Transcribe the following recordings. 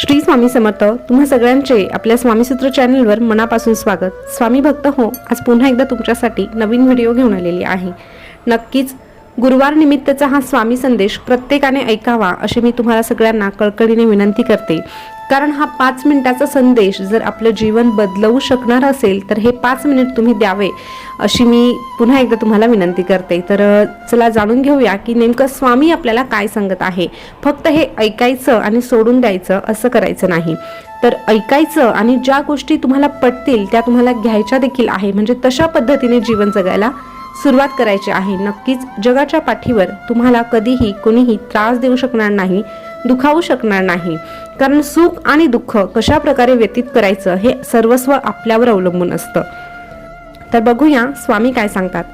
श्री स्वामी समर्थ तुम्हा सगळ्यांचे आपल्या स्वामीसूत्र चॅनलवर मनापासून स्वागत. स्वामी भक्त हो आज पुन्हा एकदा तुमच्यासाठी नवीन व्हिडिओ घेऊन आलेली आहे. नक्कीच गुरुवार निमित्तचा हा स्वामी संदेश प्रत्येकाने ऐकावा अशी मी तुम्हाला सगळ्यांना कळकळीने विनंती करते. कारण हा पाच मिनिटाचा संदेश जर आपलं जीवन बदलवू शकणार असेल तर हे पाच मिनिट तुम्ही द्यावे अशी मी पुन्हा एकदा तुम्हाला विनंती करते. तर चला जाणून घेऊया की नेमकं स्वामी आपल्याला काय सांगत आहे. फक्त हे ऐकायचं आणि सोडून द्यायचं असं करायचं नाही. तर ऐकायचं आणि ज्या गोष्टी तुम्हाला पटतील त्या तुम्हाला घ्यायच्या देखील आहे. म्हणजे तशा पद्धतीने जीवन जगायला सुरुवात करायची आहे. नक्कीच जगाच्या पाठीवर तुम्हाला कधीही कोणीही त्रास देऊ शकणार नाही. दुखावू शकणार नाही. कारण सुख आणि दुःख कशा प्रकारे व्यतीत करायचं हे सर्वस्व आपल्यावर अवलंबून असतं. तर बघूया स्वामी काय सांगतात.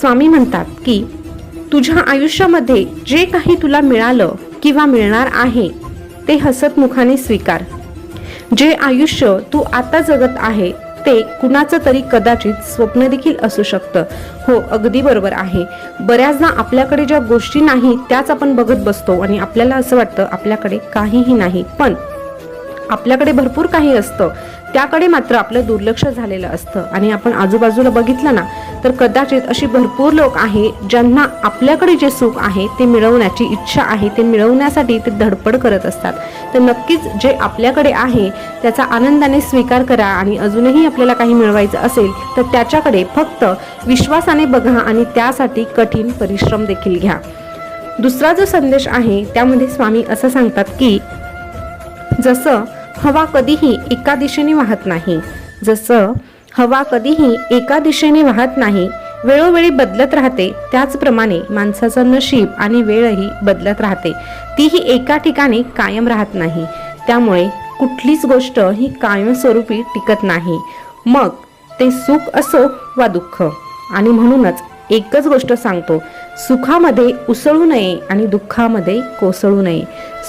स्वामी म्हणतात की तुझ्या आयुष्यामध्ये जे काही तुला मिळालं किंवा मिळणार आहे ते हसतमुखाने स्वीकार. जे आयुष्य तू आता जगत आहे ते कुणाचं तरी कदाचित स्वप्न देखील असू शकतं. हो अगदी बरोबर आहे. बऱ्याचदा आपल्याकडे ज्या गोष्टी नाही त्याच आपण बघत बसतो आणि आपल्याला असं वाटतं आपल्याकडे काहीही नाही. पण आपल्याकडे भरपूर काही असतं. त्याकडे मात्र आपलं दुर्लक्ष झालेलं असतं. आणि आपण आजूबाजूला बघितलं ना तर कदाचित अशी भरपूर लोक आहे ज्यांना आपल्याकडे जे सुख आहे ते मिळवण्याची इच्छा आहे ते मिळवण्यासाठी ते धडपड करत असतात. तर नक्कीच जे आपल्याकडे आहे त्याचा आनंदाने स्वीकार करा आणि अजूनही आपल्याला काही मिळवायचं असेल तर त्याच्याकडे फक्त विश्वासाने बघा आणि त्यासाठी कठीण परिश्रम देखील घ्या. दुसरा जो संदेश आहे त्यामध्ये स्वामी असं सांगतात की जसं हवा कधीही एका दिशेने वाहत नाही जसं हवा कधीही एका दिशेने वाहत नाही वेळोवेळी बदलत राहते त्याचप्रमाणे माणसाचं नशीब आणि वेळही बदलत राहते. तीही एका ठिकाणी कायम राहत नाही. त्यामुळे कुठलीच गोष्ट ही कायमस्वरूपी टिकत नाही. मग ते सुख असो वा दुःख. आणि म्हणूनच एकच गोष्ट सांगतो सुखामध्ये उसळू नये आणि दुःखामध्ये कोसळू नये.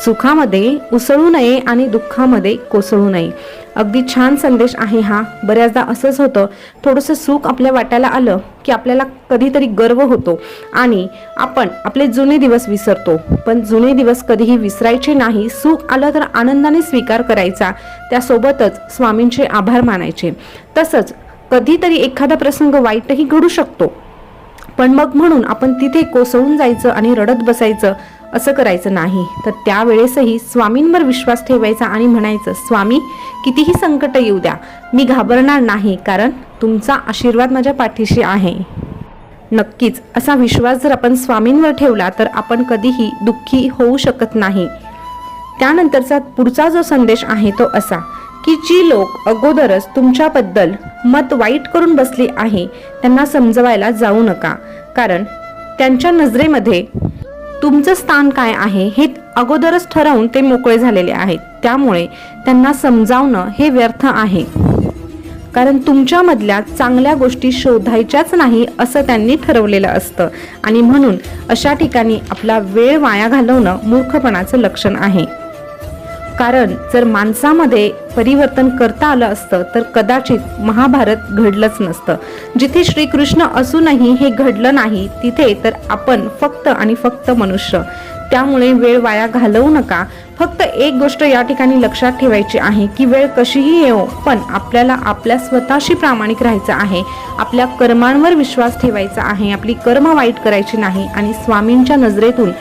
सुखामध्ये उसळू नये आणि दुःखामध्ये कोसळू नये. अगदी छान संदेश आहे हा. बऱ्याचदा असंच होतं. थोडंसं सुख आपल्या वाट्याला आलं की आपल्याला कधीतरी गर्व होतो आणि आपण आपले जुने दिवस विसरतो. पण जुने दिवस कधीही विसरायचे नाही. सुख आलं तर आनंदाने स्वीकार करायचा. त्यासोबतच स्वामींचे आभार मानायचे. तसंच कधीतरी एखादा प्रसंग वाईटही घडू शकतो. पण मग म्हणून आपण तिथे कोसळून जायचं आणि रडत बसायचं असं करायचं नाही. तर त्यावेळेसही स्वामींवर विश्वास ठेवायचा आणि म्हणायचं स्वामी कितीही संकट येऊ द्या मी घाबरणार नाही कारण तुमचा आशीर्वाद माझ्या पाठीशी आहे. नक्कीच असा विश्वास जर आपण स्वामींवर ठेवला तर आपण कधीही दुःखी होऊ शकत नाही. त्यानंतरचा पुढचा जो संदेश आहे तो असा की जी लोक अगोदरच तुमच्याबद्दल मत वाईट करून बसली आहे त्यांना समजवायला जाऊ नका. कारण त्यांच्या नजरेमध्ये तुमचं स्थान काय आहे हे अगोदरच ठरवून ते मोकळे झालेले आहेत. त्यामुळे त्यांना समजावणं हे व्यर्थ आहे. कारण तुमच्यामधल्या चांगल्या गोष्टी शोधायच्याच नाही असं त्यांनी ठरवलेलं असतं. आणि म्हणून अशा ठिकाणी आपला वेळ वाया घालवणं मूर्खपणाचं लक्षण आहे. कारण जर माणसामध्ये परिवर्तन करता आलं असतं तर कदाचित महाभारत घडलंच नसतं. जिथे श्रीकृष्ण असूनही हे घडलं नाही तिथे तर आपण फक्त आणि फक्त मनुष्य. त्यामुळे वेळ वाया घालवू नका. फक्त एक गोष्ट या ठिकाणी लक्षात ठेवायची आहे की वेळ कशीही येऊ पण आपल्याला आपल्या स्वतःशी प्रामाणिक राहायचं आहे. आपल्या कर्मांवर विश्वास ठेवायचा आहे. आपली कर्म वाईट करायची नाही. आणि स्वामींच्या नजरेतून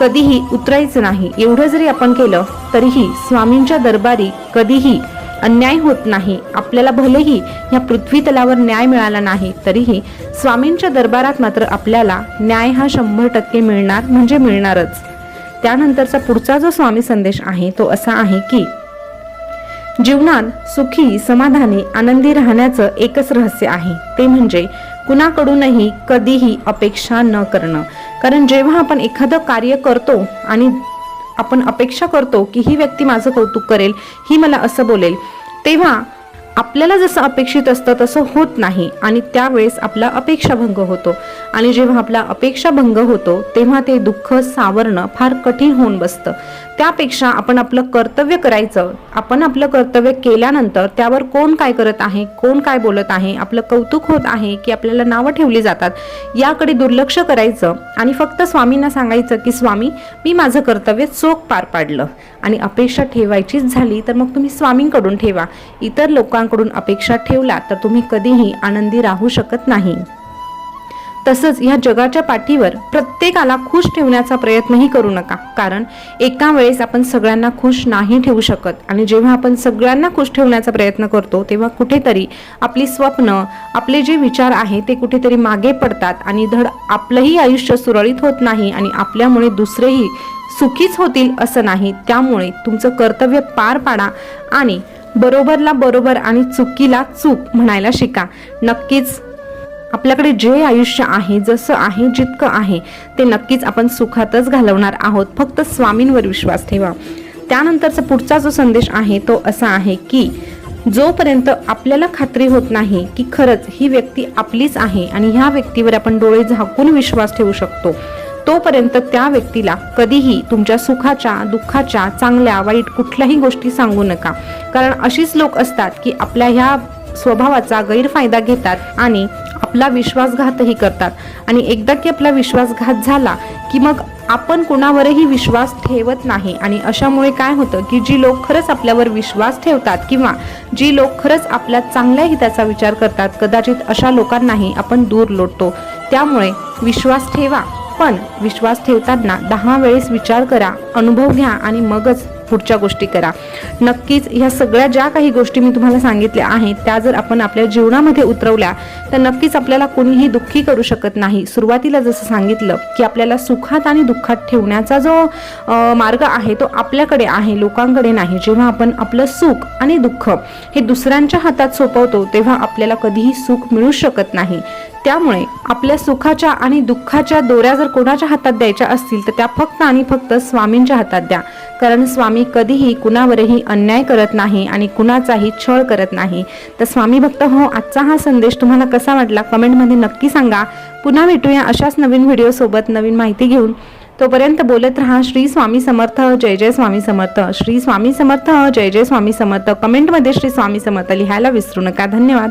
कधीही उतरायचं नाही. एवढं जरी आपण केलं तरीही स्वामींच्या दरबारी कधीही अन्याय होत नाही. आपल्याला भलेही या पृथ्वी तलावर न्याय मिळाला नाही तरीही स्वामींच्या दरबारात मात्र आपल्याला न्याय हा शंभर टक्के मिळणार म्हणजे मिळणारच. त्यानंतरचा पुढचा जो स्वामी संदेश आहे तो असा आहे की जीवनात सुखी समाधानी आनंदी राहण्याचं एकच रहस्य आहे. ते म्हणजे कुणाकडूनही कधीही अपेक्षा न करणं. कारण जेव्हा आपण एखादं कार्य करतो आणि आपण अपेक्षा करतो की ही व्यक्ती माझं कौतुक करेल ही मला असं बोलेल तेव्हा आपल्याला जसं अपेक्षित असतं तसं होत नाही आणि त्यावेळेस आपला अपेक्षाभंग होतो. आणि जेव्हा आपला अपेक्षाभंग होतो तेव्हा ते दुःख सावरणं फार कठीण होऊन बसतं. त्यापेक्षा आपण आपलं कर्तव्य करायचं आपण आपलं कर्तव्य केल्यानंतर त्यावर कोण काय करत आहे कोण काय बोलत आहे आपलं कौतुक होत आहे की आपल्याला नावं ठेवली जातात याकडे दुर्लक्ष करायचं आणि फक्त स्वामींना सांगायचं की स्वामी मी माझं कर्तव्य चोख पार पाडलं आणि अपेक्षा ठेवायचीच झाली तर मग तुम्ही स्वामींकडून ठेवा. इतर लोकांकडून अपेक्षा ठेवला तर तुम्ही कधीही आनंदी राहू शकत नाही. तसंच ह्या जगाच्या पाठीवर प्रत्येकाला खुश ठेवण्याचा प्रयत्नही करू नका. कारण एका वेळेस आपण सगळ्यांना खुश नाही ठेवू शकत आणि जेव्हा आपण सगळ्यांना खुश ठेवण्याचा प्रयत्न करतो तेव्हा कुठेतरी आपली स्वप्न आपले जे विचार आहे ते कुठेतरी मागे पडतात आणि धड आपलंही आयुष्य सुरळीत होत नाही आणि आपल्यामुळे दुसरेही सुखीच होतील असं नाही. त्यामुळे तुमचं कर्तव्य पार पाडा आणि बरोबरला बरोबर आणि चुकीला चूक म्हणायला शिका. नक्कीच आपल्याकडे जे आयुष्य आहे जसं आहे जितकं आहे ते नक्कीच आपण सुखातच घालवणार आहोत. फक्त स्वामींवर विश्वास ठेवा. त्यानंतरचा पुढचा जो संदेश आहे तो असा आहे की जोपर्यंत आपल्याला खात्री होत नाही की खरंच ही व्यक्ती आपलीच आहे आणि ह्या व्यक्तीवर आपण डोळे झाकून विश्वास ठेवू शकतो तोपर्यंत त्या व्यक्तीला कधीही तुमच्या सुखाच्या दुःखाच्या चांगल्या वाईट कुठल्याही गोष्टी सांगू नका. कारण अशीच लोक असतात की आपल्या ह्या स्वभावाचा गैरफायदा घेतात आणि आपला विश्वासघातही करतात. आणि एकदा की आपला विश्वासघात झाला की मग आपण कोणावरही विश्वास ठेवत नाही. आणि अशामुळे काय होतं की जी लोक खरंच आपल्यावर विश्वास ठेवतात किंवा जी लोक खरंच आपल्या चांगल्या हिताचा विचार करतात कदाचित अशा लोकांनाही आपण दूर लोटतो. त्यामुळे विश्वास ठेवा. पण विश्वास ठेवताना दहा वेळेस विचार करा अनुभव घ्या आणि मगच पुढच्या गोष्टी करा. नक्कीच ह्या सगळ्या ज्या काही गोष्टी मी तुम्हाला सांगितल्या आहेत त्या जर आपण आपल्या जीवनामध्ये उतरवल्या तर नक्कीच आपल्याला कोणीही दुःखी करू शकत नाही. सुरुवातीला जसं सांगितलं की आपल्याला सुखात आणि दुःखात ठेवण्याचा जो मार्ग आहे तो आपल्याकडे आहे लोकांकडे नाही. जेव्हा आपण आपलं सुख आणि दुःख हे दुसऱ्यांच्या हातात सोपवतो तेव्हा आपल्याला कधीही सुख मिळू शकत नाही. त्यामुळे आपल्या सुखाच्या आणि दुःखाच्या दोऱ्या जर कोणाच्या हातात द्यायच्या असतील तर त्या फक्त आणि फक्त स्वामींच्या हातात द्या. कारण स्वामी कधीही कुणावरही अन्याय करत नाही आणि कुणाचाही छळ करत नाही. तर स्वामी भक्त हो आजचा हा संदेश तुम्हाला कसा वाटला? कमेंटमध्ये नक्की सांगा. पुन्हा भेटूया अशाच नवीन व्हिडिओसोबत नवीन माहिती घेऊन. तोपर्यंत बोलत राहा श्री स्वामी समर्थ जय जय स्वामी समर्थ. श्री स्वामी समर्थ जय जय स्वामी समर्थ. कमेंटमध्ये श्री स्वामी समर्थ लिहायला विसरू नका. धन्यवाद.